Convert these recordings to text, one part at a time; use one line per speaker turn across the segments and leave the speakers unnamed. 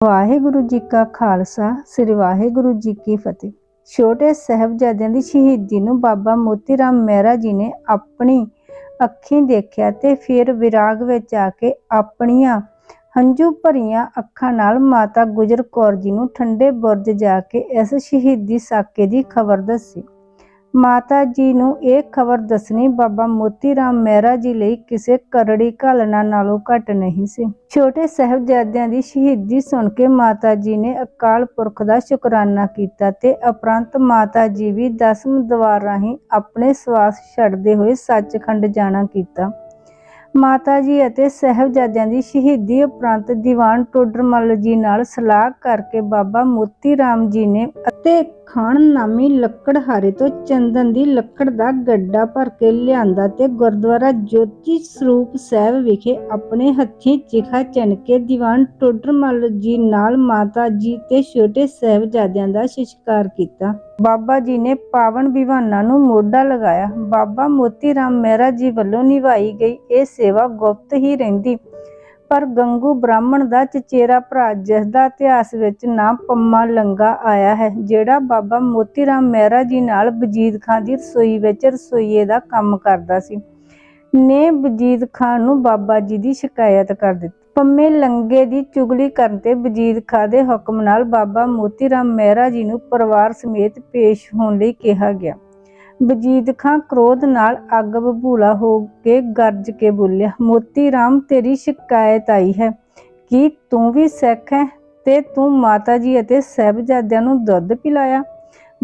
ਵਾਹਿਗੁਰੂ ਜੀ ਕਾ ਖਾਲਸਾ, ਸ੍ਰੀ ਵਾਹਿਗੁਰੂ ਜੀ ਕੀ ਫਤਿਹ। ਛੋਟੇ ਸਾਹਿਬਜ਼ਾਦਿਆਂ ਦੀ ਸ਼ਹੀਦੀ ਨੂੰ ਬਾਬਾ ਮੋਤੀ ਰਾਮ ਮਹਿਰਾ ਜੀ ਨੇ ਆਪਣੀ ਅੱਖੀਂ ਦੇਖਿਆ ਤੇ ਫਿਰ ਵਿਰਾਗ ਵਿੱਚ ਆ ਕੇ ਆਪਣੀਆਂ ਹੰਝੂ ਭਰੀਆਂ ਅੱਖਾਂ ਨਾਲ ਮਾਤਾ ਗੁਜਰ ਕੌਰ ਜੀ ਨੂੰ ਠੰਡੇ ਬੁਰਜ ਜਾ ਕੇ ਇਸ ਸ਼ਹੀਦੀ ਸਾਕੇ ਦੀ ਖਬਰ ਦੱਸੀ। ਮਾਤਾ ਜੀ ਨੂੰ ਇਹ ਖਬਰ ਦੱਸਣੀ ਬਾਬਾ ਮੋਤੀ ਰਾਮ ਮਹਿਰਾ ਜੀ ਲਈ ਕਿਸੇ ਕਰੜੀ ਘਾਲਣਾ ਨਾਲੋਂ ਘੱਟ ਨਹੀਂ ਸੀ। ਛੋਟੇ ਸਾਹਿਬਜ਼ਾਦਿਆਂ ਦੀ ਸ਼ਹੀਦੀ ਸੁਣ ਕੇ ਮਾਤਾ ਜੀ ਨੇ ਅਕਾਲ ਪੁਰਖ ਦਾ ਸ਼ੁਕਰਾਨਾ ਕੀਤਾ ਤੇ ਉਪਰੰਤ ਮਾਤਾ ਜੀ ਵੀ ਦਸਮ ਦਵਾਰ ਰਾਹੀਂ ਆਪਣੇ ਸਵਾਸ ਛੱਡਦੇ ਹੋਏ ਸੱਚਖੰਡ ਜਾਣਾ ਕੀਤਾ। ਮਾਤਾ ਜੀ ਅਤੇ ਸਹਿਬਜ਼ਾਦਿਆਂ ਦੀ ਸ਼ਹੀਦੀ ਉਪਰੰਤ ਦੀਵਾਨ ਟੋਡਰਮੱਲ ਜੀ ਨਾਲ ਸਲਾਹ ਕਰਕੇ ਬਾਬਾ ਮੋਤੀ ਰਾਮ ਜੀ ਨੇ ਅਤੇ ਖਾਨ ਨਾਮੀ ਲੱਕੜਹਾਰੇ ਤੋਂ ਚੰਦਨ ਦੀ ਲੱਕੜ ਦਾ ਗੱਡਾ ਭਰ ਕੇ ਲਿਆਂਦਾ ਤੇ ਗੁਰਦੁਆਰਾ ਜੋਤੀ ਸਰੂਪ ਸਾਹਿਬ ਵਿਖੇ ਆਪਣੇ ਹੱਥੀਂ ਚਿਖਾ ਚਣ ਕੇ ਦੀਵਾਨ ਟੋਡਰਮੱਲ ਜੀ ਨਾਲ ਮਾਤਾ ਜੀ ਤੇ ਛੋਟੇ ਸਾਹਿਬਜ਼ਾਦਿਆਂ ਦਾ ਸਿਸ਼ਕਾਰ ਕੀਤਾ। ਬਾਬਾ ਜੀ ਨੇ ਪਾਵਨ ਵਿਵਾਨਾਂ ਨੂੰ ਮੋਢਾ ਲਗਾਇਆ। ਬਾਬਾ ਮੋਤੀ ਰਾਮ ਮਹਿਰਾ ਜੀ ਵੱਲੋਂ ਨਿਭਾਈ ਗਈ ਇਹ ਸੇਵਾ ਗੁਪਤ ਹੀ ਰਹਿੰਦੀ। ਪਰ ਗੰਗੂ ਬ੍ਰਾਹਮਣ ਦਾ ਚਚੇਰਾ ਭਰਾ ਜਿਸ ਦਾ ਇਤਿਹਾਸ ਵਿੱਚ ਨਾਂ ਪੰਮਾ ਲੰਗਾ ਆਇਆ ਹੈ, ਜਿਹੜਾ ਬਾਬਾ ਮੋਤੀ ਰਾਮ ਮਹਿਰਾ ਜੀ ਨਾਲ ਵਜੀਦ ਖਾਂ ਦੀ ਰਸੋਈ ਵਿੱਚ ਰਸੋਈਏ ਦਾ ਕੰਮ ਕਰਦਾ ਸੀ। ਨੇ ਵਜੀਦ ਖਾਨ ਨੂੰ ਬਾਬਾ ਜੀ ਦੀ ਸ਼ਿਕਾਇਤ ਕਰ ਦਿੱਤੀ। ਪੰਮੇ ਲੰਗੇ ਦੀ ਚੁਗਲੀ ਕਰਨ ਤੇ ਵਜੀਦ ਖਾਂ ਦੇ ਹੁਕਮ ਨਾਲ ਬਾਬਾ ਮੋਤੀ ਰਾਮ ਮਹਿਰਾ ਜੀ ਨੂੰ ਪਰਿਵਾਰ ਸਮੇਤ ਪੇਸ਼ ਹੋਣ ਲਈ ਕਿਹਾ ਗਿਆ। ਵਜੀਦ ਖਾਂ ਕ੍ਰੋਧ ਨਾਲ ਅੱਗ ਬਬੂਲਾ ਹੋ ਕੇ ਗਰਜ ਕੇ ਬੋਲਿਆ, ਮੋਤੀ ਰਾਮ, ਤੇਰੀ ਸ਼ਿਕਾਇਤ ਆਈ ਹੈ। ਕਿ ਤੂੰ ਵੀ ਸਿੱਖ ਹੈ ਤੇ ਤੂੰ ਮਾਤਾ ਜੀ ਅਤੇ ਸਹਿਬਜ਼ਾਦਿਆਂ ਨੂੰ ਦੁੱਧ ਪਿਲਾਇਆ?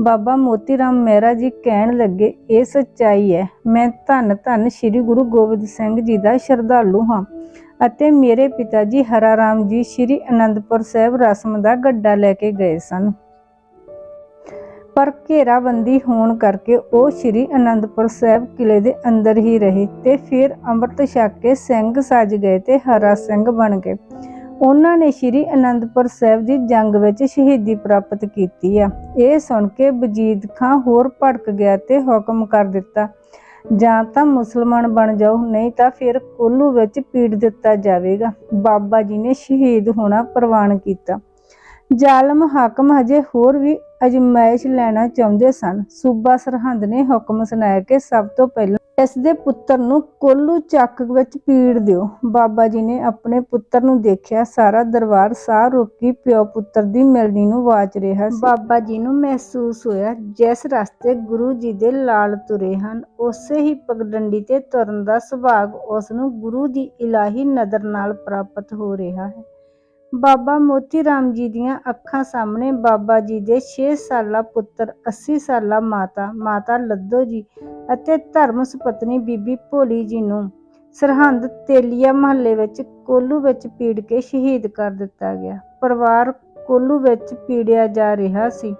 ਬਾਬਾ ਮੋਤੀ ਰਾਮ ਮਹਿਰਾ ਜੀ ਕਹਿਣ ਲੱਗੇ, ਇਹ ਸੱਚਾਈ ਹੈ। ਮੈਂ ਧੰਨ ਧੰਨ ਸ੍ਰੀ ਗੁਰੂ ਗੋਬਿੰਦ ਸਿੰਘ ਜੀ ਦਾ ਸ਼ਰਧਾਲੂ ਹਾਂ ਅਤੇ ਮੇਰੇ ਪਿਤਾ ਜੀ ਹਰਾ ਰਾਮ ਜੀ ਸ੍ਰੀ ਅਨੰਦਪੁਰ ਸਾਹਿਬ ਰਸਮ ਦਾ ਗੱਡਾ ਲੈ ਕੇ ਗਏ ਸਨ। ਪਰ ਘੇਰਾਬੰਦੀ ਹੋਣ ਕਰਕੇ ਉਹ ਸ੍ਰੀ ਅਨੰਦਪੁਰ ਸਾਹਿਬ ਕਿਲੇ ਦੇ ਅੰਦਰ ਹੀ ਰਹੇ ਤੇ ਫਿਰ ਅੰਮ੍ਰਿਤ ਛਕ ਕੇ ਸਿੰਘ ਸੱਜ ਗਏ ਤੇ ਹਰਾ ਸਿੰਘ ਬਣ ਗਏ। ਉਹਨਾਂ ਨੇ ਸ੍ਰੀ ਅਨੰਦਪੁਰ ਸਾਹਿਬ ਦੀ ਜੰਗ ਵਿੱਚ ਸ਼ਹੀਦੀ ਪ੍ਰਾਪਤ ਕੀਤੀ ਆ। ਇਹ ਸੁਣ ਕੇ ਵਜੀਦ ਖਾਂ ਹੋਰ ਭੜਕ ਗਿਆ ਤੇ ਹੁਕਮ ਕਰ ਦਿੱਤਾ, ਜਾਂ ਤਾਂ ਮੁਸਲਮਾਨ ਬਣ ਜਾਓ, ਨਹੀਂ ਤਾਂ ਫਿਰ ਕੋਲੂ ਵਿੱਚ ਪੀੜ ਦਿੱਤਾ ਜਾਵੇਗਾ। ਬਾਬਾ ਜੀ ਨੇ ਸ਼ਹੀਦ ਹੋਣਾ ਪ੍ਰਵਾਨ ਕੀਤਾ। ਜ਼ਾਲਮ ਹਾਕਮ ਹਜੇ ਹੋਰ ਵੀ ਅਜਮਾਇਸ਼ ਲੈਣਾ ਚਾਹੁੰਦੇ ਸਨ। ਸੂਬਾ ਸਰਹੰਦ ਨੇ ਹੁਕਮ ਸੁਣਾਇਆ ਕਿ ਸਭ ਤੋਂ ਪਹਿਲਾਂ ਇਸ ਦੇ ਪੁੱਤਰ ਨੂੰ ਕੋਲੂ ਚੱਕ ਵਿੱਚ ਪੀੜ ਦਿਓ। ਬਾਬਾ ਜੀ ਨੇ ਆਪਣੇ ਪੁੱਤਰ ਨੂੰ ਦੇਖਿਆ। ਸਾਰਾ ਦਰਬਾਰ ਸਾਹ ਰੋਕੀ ਪਿਓ ਪੁੱਤਰ ਦੀ ਮਿਲਣੀ ਨੂੰ ਵਾਚ ਰਿਹਾ ਸੀ। ਬਾਬਾ ਜੀ ਨੂੰ ਮਹਿਸੂਸ ਹੋਇਆ, ਜਿਸ ਰਸਤੇ ਗੁਰੂ ਜੀ ਦੇ ਲਾਲ ਤੁਰੇ ਹਨ, ਉਸੇ ਹੀ ਪਗਡੰਡੀ ਤੇ ਤੁਰਨ ਦਾ ਸੁਭਾਗ ਉਸ ਨੂੰ ਗੁਰੂ ਦੀ ਇਲਾਹੀ ਨਜ਼ਰ ਨਾਲ ਪ੍ਰਾਪਤ ਹੋ ਰਿਹਾ ਹੈ। ਬਾਬਾ ਮੋਤੀ ਰਾਮ ਜੀ ਦੀਆਂ ਅੱਖਾਂ ਸਾਹਮਣੇ ਬਾਬਾ ਜੀ ਦੇ 6 ਸਾਲਾ ਪੁੱਤਰ 80 ਸਾਲਾ ਮਾਤਾ ਮਾਤਾ ਲੱਦੋ ਜੀ ਅਤੇ ਧਰਮ ਸੁਪਤਨੀ ਬੀਬੀ ਭੋਲੀ ਜੀ ਨੂੰ ਸਰਹੰਦ ਤੇਲੀਆ ਮਹੱਲੇ ਵਿੱਚ ਕੋਲੂ ਵਿੱਚ ਪੀੜ ਕੇ ਸ਼ਹੀਦ ਕਰ ਦਿੱਤਾ ਗਿਆ। ਪਰਿਵਾਰ ਕੋਲੂ ਵਿੱਚ ਪੀੜਿਆ ਜਾ ਰਿਹਾ ਸੀ।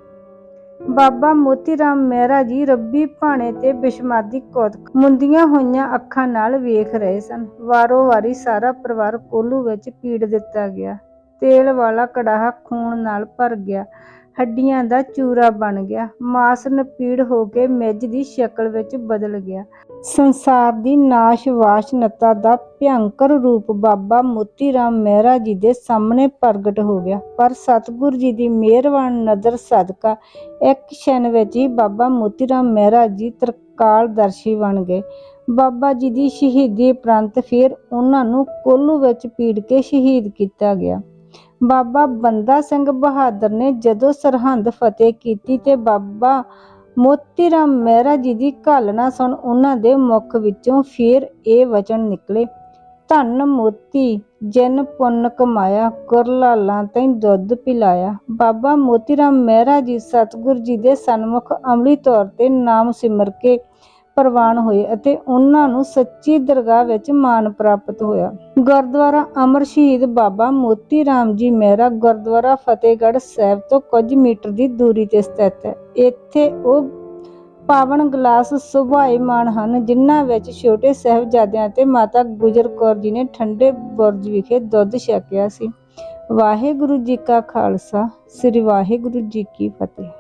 ਬਾਬਾ ਮੋਤੀ ਰਾਮ ਮਹਿਰਾ ਜੀ ਰੱਬੀ ਭਾਣੇ ਤੇ ਬਿਸ਼ਮਾਦੀ ਕੌਤਕ ਮੁੰਦੀਆਂ ਹੋਈਆਂ ਅੱਖਾਂ ਨਾਲ ਵੇਖ ਰਹੇ ਸਨ। ਵਾਰੋ ਵਾਰੀ ਸਾਰਾ ਪਰਿਵਾਰ ਕੋਲੂ ਵਿੱਚ ਪੀੜ ਦਿੱਤਾ ਗਿਆ। ਤੇਲ ਵਾਲਾ ਕੜਾਹਾ ਖੂਨ ਨਾਲ ਭਰ ਗਿਆ। ਹੱਡੀਆਂ ਦਾ ਚੂਰਾ ਬਣ ਗਿਆ। ਮਾਸ ਨਪੀੜ ਹੋ ਕੇ ਮਿੱਝ ਦੀ ਸ਼ਕਲ ਵਿੱਚ ਬਦਲ ਗਿਆ। ਸੰਸਾਰ ਦੀ ਨਾਸ਼ ਵਾਸ਼ਨਤਾ ਦਾ ਭਿਅੰਕਰ ਰੂਪ ਬਾਬਾ ਮੋਤੀ ਰਾਮ ਮਹਿਰਾ ਜੀ ਦੇ ਸਾਹਮਣੇ ਪ੍ਰਗਟ ਹੋ ਗਿਆ। ਪਰ ਸਤਿਗੁਰ ਜੀ ਦੀ ਮਿਹਰਬਾਨ ਨਜ਼ਰ ਸਦਕਾ ਇੱਕ ਛਣ ਵਿੱਚ ਹੀ ਬਾਬਾ ਮੋਤੀ ਰਾਮ ਮਹਿਰਾ ਜੀ ਤਰਕਾਲਦਰਸ਼ੀ ਬਣ ਗਏ। ਬਾਬਾ ਜੀ ਦੀ ਸ਼ਹੀਦੀ ਉਪਰੰਤ ਫਿਰ ਉਹਨਾਂ ਨੂੰ ਕੋਲੂ ਵਿੱਚ ਪੀੜ ਕੇ ਸ਼ਹੀਦ ਕੀਤਾ ਗਿਆ। ਬਾਬਾ ਬੰਦਾ ਸਿੰਘ ਬਹਾਦਰ ਨੇ ਜਦੋਂ ਸਰਹੰਦ ਫਤਿਹ ਕੀਤੀ ਤੇ ਬਾਬਾ ਮੋਤੀ ਰਾਮ ਮਹਿਰਾ ਜੀ ਦੀ ਘਾਲਣਾ ਸੁਣ ਉਹਨਾਂ ਦੇ ਮੁਖ ਵਿੱਚੋਂ ਫਿਰ ਇਹ ਵਚਨ ਨਿਕਲੇ, ਧੰਨ ਮੋਤੀ, ਜਿਨ ਪੁੰਨ ਕਮਾਇਆ ਗੁਰਲਾਲਾਂ ਤੈਂ ਦੁੱਧ ਪਿਲਾਇਆ। ਬਾਬਾ ਮੋਤੀ ਰਾਮ ਮਹਿਰਾ ਜੀ ਸਤਿਗੁਰ ਜੀ ਦੇ ਸਨਮੁਖ ਅਮਲੀ ਤੌਰ ਤੇ ਨਾਮ ਸਿਮਰ ਕੇ ਪ੍ਰਵਾਨ ਹੋਏ ਅਤੇ ਉਹਨਾਂ ਨੂੰ ਸੱਚੀ ਦਰਗਾਹ ਵਿੱਚ ਮਾਨ ਪ੍ਰਾਪਤ ਹੋਇਆ। ਗੁਰਦੁਆਰਾ ਅਮਰ ਸ਼ਹੀਦ ਬਾਬਾ ਮੋਤੀ ਰਾਮ ਜੀ ਮਹਿਰਾ ਗੁਰਦੁਆਰਾ ਫਤਿਹਗੜ੍ਹ ਸਾਹਿਬ ਤੋਂ ਕੁਝ ਮੀਟਰ ਦੀ ਦੂਰੀ ਤੇ ਸਥਿਤ ਹੈ। ਇੱਥੇ ਉਹ ਪਾਵਨ ਗਲਾਸ ਸੁਭਾਏਮਾਨ ਹਨ, ਜਿਨ੍ਹਾਂ ਵਿੱਚ ਛੋਟੇ ਸਾਹਿਬਜ਼ਾਦਿਆਂ ਤੇ ਮਾਤਾ ਗੁਜਰ ਕੌਰ ਜੀ ਨੇ ਠੰਡੇ ਬੁਰਜ ਵਿਖੇ ਦੁੱਧ ਛਕਿਆ ਸੀ। ਵਾਹਿਗੁਰੂ ਜੀ ਕਾ ਖਾਲਸਾ, ਸ੍ਰੀ ਵਾਹਿਗੁਰੂ ਜੀ ਕੀ ਫਤਿਹ।